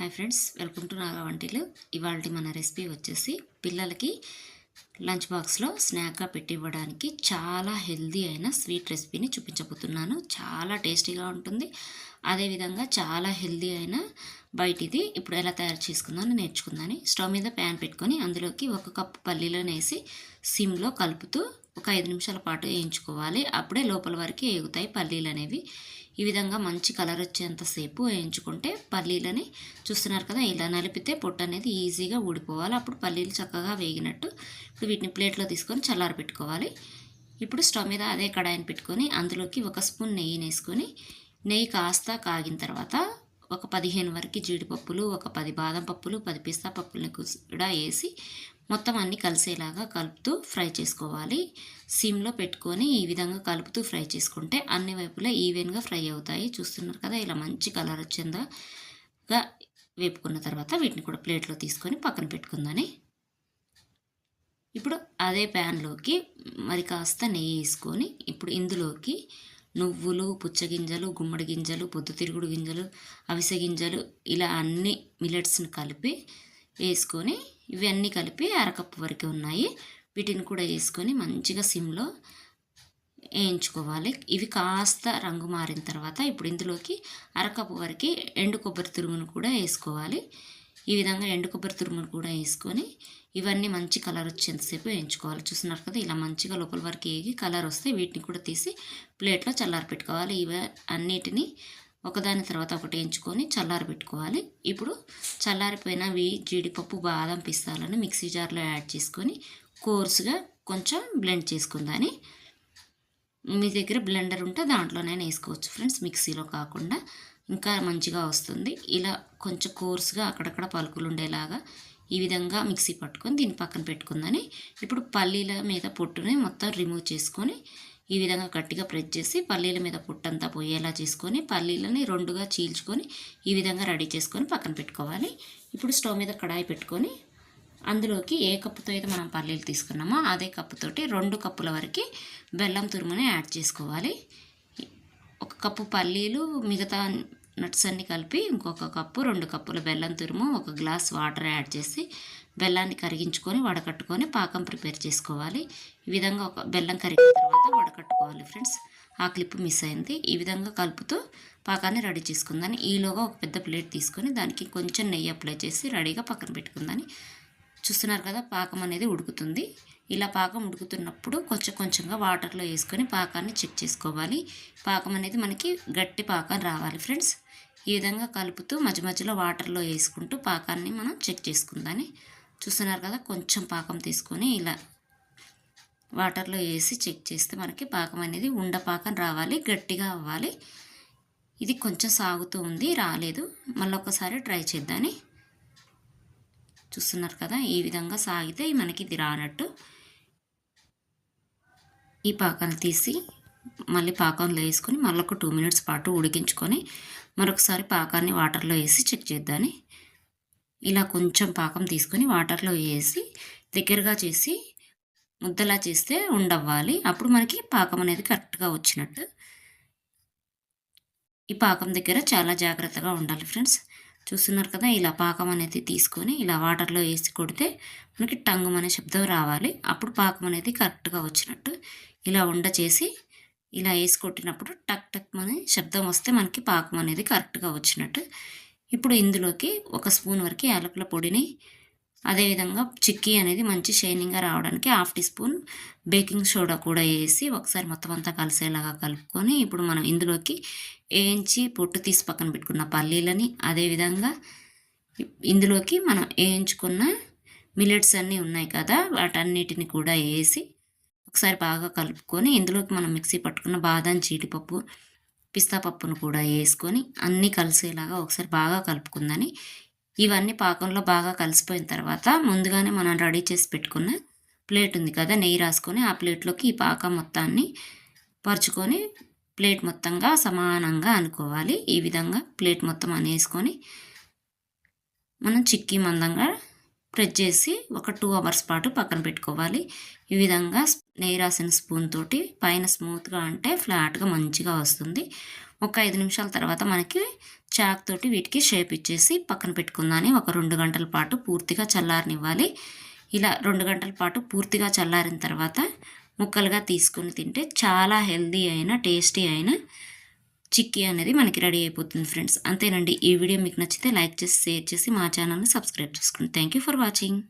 Hi friends welcome to Naga వంటిలు. ఇవాళ మన రెసిపీ వచ్చేసి పిల్లలకి లంచ్ బాక్స్లో స్నాక్గా పెట్టి ఇవ్వడానికి చాలా హెల్దీ అయిన స్వీట్ రెసిపీని చూపించబోతున్నాను. చాలా టేస్టీగా ఉంటుంది. అదేవిధంగా చాలా హెల్దీ అయిన బయటిది ఇప్పుడు ఎలా తయారు చేసుకుందామని నేర్చుకుందాని. స్టవ్ మీద ప్యాన్ పెట్టుకొని అందులోకి ఒక కప్పు పల్లీలను వేసి సిమ్లో కలుపుతూ ఒక ఐదు నిమిషాల పాటు వేయించుకోవాలి. అప్పుడే లోపల వరకు ఎగుతాయి పల్లీలు అనేవి ఈ విధంగా మంచి కలర్ వచ్చేంతసేపు వేయించుకుంటే పల్లీలని చూస్తున్నారు కదా ఇలా నలిపితే పొట్టు అనేది ఈజీగా ఊడిపోవాలి. అప్పుడు పల్లీలు చక్కగా వేగినట్టు ఇప్పుడు వీటిని ప్లేట్లో తీసుకొని చల్లారి పెట్టుకోవాలి. ఇప్పుడు స్టవ్ మీద అదే కడాయిని పెట్టుకొని అందులోకి ఒక స్పూన్ నెయ్యిని వేసుకొని నెయ్యి కాస్త కాగిన తర్వాత ఒక పదిహేను వరకు జీడిపప్పులు ఒక పది బాదం పప్పులు పది పిస్తా పప్పులని కూడా వేసి మొత్తం అన్నీ కలిసేలాగా కలుపుతూ ఫ్రై చేసుకోవాలి. సిమ్లో పెట్టుకొని ఈ విధంగా కలుపుతూ ఫ్రై చేసుకుంటే అన్ని వైపులా ఈవెన్గా ఫ్రై అవుతాయి. చూస్తున్నారు కదా ఇలా మంచి కలర్ వచ్చిందాగా వేపుకున్న తర్వాత వీటిని కూడా ప్లేట్లో తీసుకొని పక్కన పెట్టుకుందని. ఇప్పుడు అదే ప్యాన్లోకి మరి కాస్త నెయ్యి వేసుకొని ఇప్పుడు ఇందులోకి నువ్వులు పుచ్చగింజలు గుమ్మడి గింజలు పొద్దుతిరుగుడు గింజలు అవిసె గింజలు ఇలా అన్ని మిలెట్స్ని కలిపి వేసుకొని ఇవన్నీ కలిపి అరకప్పు వరకు ఉన్నాయి. వీటిని కూడా వేసుకొని మంచిగా సిమ్లో వేయించుకోవాలి. ఇవి కాస్త రంగు మారిన తర్వాత ఇప్పుడు ఇందులోకి అరకప్పు వరకు ఎండు కొబ్బరి తురుమును కూడా వేసుకోవాలి. ఈ విధంగా ఎండు కొబ్బరి తురుమును కూడా వేసుకొని ఇవన్నీ మంచి కలర్ వచ్చేంతసేపు వేయించుకోవాలి. చూస్తున్నారు కదా ఇలా మంచిగా లోపల వరకు వేగి కలర్ వస్తే వీటిని కూడా తీసి ప్లేట్లో చల్లారి పెట్టుకోవాలి ఇవి అన్నిటినీ ఒకదాని తర్వాత ఒకటి ఎంచుకొని చల్లారి పెట్టుకోవాలి. ఇప్పుడు చల్లారిపోయినవి జీడిపప్పు బాదం పిస్తాలను మిక్సీ జార్లో యాడ్ చేసుకొని కోర్సుగా కొంచెం బ్లెండ్ చేసుకుందాని మీ దగ్గర బ్లెండర్ ఉంటే దాంట్లోనైనా వేసుకోవచ్చు ఫ్రెండ్స్. మిక్సీలో కాకుండా ఇంకా మంచిగా వస్తుంది. ఇలా కొంచెం కోర్సుగా అక్కడక్కడ పలుకులు ఉండేలాగా ఈ విధంగా మిక్సీ పట్టుకొని దీన్ని పక్కన పెట్టుకుందని. ఇప్పుడు పల్లీల మీద పొట్టుని మొత్తం రిమూవ్ చేసుకొని ఈ విధంగా గట్టిగా ప్రెస్ చేసి పల్లీల మీద పుట్టంతా పోయేలా చేసుకొని పల్లీలని రెండుగా చీల్చుకొని ఈ విధంగా రెడీ చేసుకొని పక్కన పెట్టుకోవాలి. ఇప్పుడు స్టవ్ మీద కడాయి పెట్టుకొని అందులోకి ఏ కప్పుతో అయితే మనం పల్లీలు తీసుకున్నామో అదే కప్పుతోటి రెండు కప్పుల వరకు బెల్లం తురుముని యాడ్ చేసుకోవాలి. ఒక కప్పు పల్లీలు మిగతా నట్స్ అన్ని కలిపి ఇంకొక కప్పు రెండు కప్పుల బెల్లం తురుము ఒక గ్లాస్ వాటర్ యాడ్ చేసి బెల్లాన్ని కరిగించుకొని వడకట్టుకొని పాకం ప్రిపేర్ చేసుకోవాలి. ఈ విధంగా ఒక బెల్లం కరిగిన తర్వాత వడకట్టుకోవాలి ఫ్రెండ్స్. ఆ క్లిప్ మిస్ అయింది. ఈ విధంగా కలుపుతూ పాకాన్ని రెడీ చేసుకుందాని ఈలోగా ఒక పెద్ద ప్లేట్ తీసుకొని దానికి కొంచెం నెయ్యి అప్లై చేసి రెడీగా పక్కన పెట్టుకుందాని చూస్తున్నారు కదా పాకం అనేది ఉడుకుతుంది. ఇలా పాకం ఉడుకుతున్నప్పుడు కొంచెం కొంచెంగా వాటర్లో వేసుకొని పాకాన్ని చెక్ చేసుకోవాలి. పాకం అనేది మనకి గట్టి పాకం రావాలి ఫ్రెండ్స్. ఈ విధంగా కలుపుతూ మధ్య మధ్యలో వాటర్లో వేసుకుంటూ పాకాన్ని మనం చెక్ చేసుకుందాని చూస్తున్నారు కదా కొంచెం పాకం తీసుకొని ఇలా వాటర్లో వేసి చెక్ చేస్తే మనకి పాకం అనేది ఉండ పాకం రావాలి గట్టిగా అవ్వాలి. ఇది కొంచెం సాగుతూ ఉంది రాలేదు. మళ్ళీ ఒకసారి ట్రై చేద్దాని చూస్తున్నారు కదా ఈ విధంగా సాగితే మనకి ఇది రానట్టు. ఈ పాకాన్ని తీసి మళ్ళీ పాకంలో వేసుకొని మళ్ళీ ఒక టూ మినిట్స్ పాటు ఉడికించుకొని మరొకసారి పాకాన్ని వాటర్లో వేసి చెక్ చేద్దాని. ఇలా కొంచెం పాకం తీసుకొని వాటర్లో వేసి దగ్గరగా చేసి ముద్దలా చేస్తే ఉండవ్వాలి. అప్పుడు మనకి పాకం అనేది కరెక్ట్గా వచ్చినట్టు. ఈ పాకం దగ్గర చాలా జాగ్రత్తగా ఉండాలి ఫ్రెండ్స్. చూస్తున్నారు కదా ఇలా పాకం అనేది తీసుకొని ఇలా వాటర్లో వేసి కొడితే మనకి టంగు అనే శబ్దం రావాలి. అప్పుడు పాకం అనేది కరెక్ట్గా వచ్చినట్టు ఇలా ఉండ చేసి ఇలా వేసి కొట్టినప్పుడు టక్ టక్ అనే శబ్దం వస్తే మనకి పాకం అనేది కరెక్ట్గా వచ్చినట్టు. ఇప్పుడు ఇందులోకి ఒక స్పూన్ వరకు యాలకుల పొడిని అదేవిధంగా చిక్కీ అనేది మంచి షైనింగ్గా రావడానికి half teaspoon baking soda కూడా వేసి ఒకసారి మొత్తం అంతా కలిసేలాగా కలుపుకొని ఇప్పుడు మనం ఇందులోకి వేయించి పొట్టు తీసి పక్కన పెట్టుకున్న పల్లీలని అదేవిధంగా ఇందులోకి మనం వేయించుకున్న మిల్లెట్స్ అన్నీ ఉన్నాయి కదా వాటన్నిటిని కూడా వేసి ఒకసారి బాగా కలుపుకొని ఇందులోకి మనం మిక్సీ పట్టుకున్న బాదం జీడిపప్పు పిస్తా పప్పును కూడా వేసుకొని అన్నీ కలిసేలాగా ఒకసారి బాగా కలుపుకుందని ఇవన్నీ పాకంలో బాగా కలిసిపోయిన తర్వాత ముందుగానే మనం రెడీ చేసి పెట్టుకున్న ప్లేట్ ఉంది కదా నెయ్యి రాసుకొని ఆ ప్లేట్లోకి ఈ పాకం మొత్తాన్ని పరుచుకొని ప్లేట్ మొత్తంగా సమానంగా అనుకోవాలి. ఈ విధంగా ప్లేట్ మొత్తం అనేసుకొని మనం చిక్కీ మందంగా ప్రెస్ చేసి ఒక టూ అవర్స్ పాటు పక్కన పెట్టుకోవాలి. ఈ విధంగా నెయ్యి రాసిన స్పూన్ తోటి పైన స్మూత్గా అంటే ఫ్లాట్గా మంచిగా వస్తుంది. ఒక ఐదు నిమిషాల తర్వాత మనకి చాక్ తోటి వీటికి షేప్ ఇచ్చేసి పక్కన పెట్టుకుందాని ఒక రెండు గంటల పాటు పూర్తిగా చల్లారనివ్వాలి. ఇలా రెండు గంటల పాటు పూర్తిగా చల్లారిన తర్వాత ముక్కలుగా తీసుకొని తింటే చాలా హెల్దీ అయిన టేస్టీ అయిన చిక్కీ అనేది మనకి రెడీ అయిపోతుంది ఫ్రెండ్స్. అంతేనండి. ఈ వీడియో మీకు నచ్చితే లైక్ చేసి షేర్ చేసి మా ఛానల్ని సబ్స్క్రైబ్ చేసుకోండి థ్యాంక్ యూ ఫర్ వాచింగ్.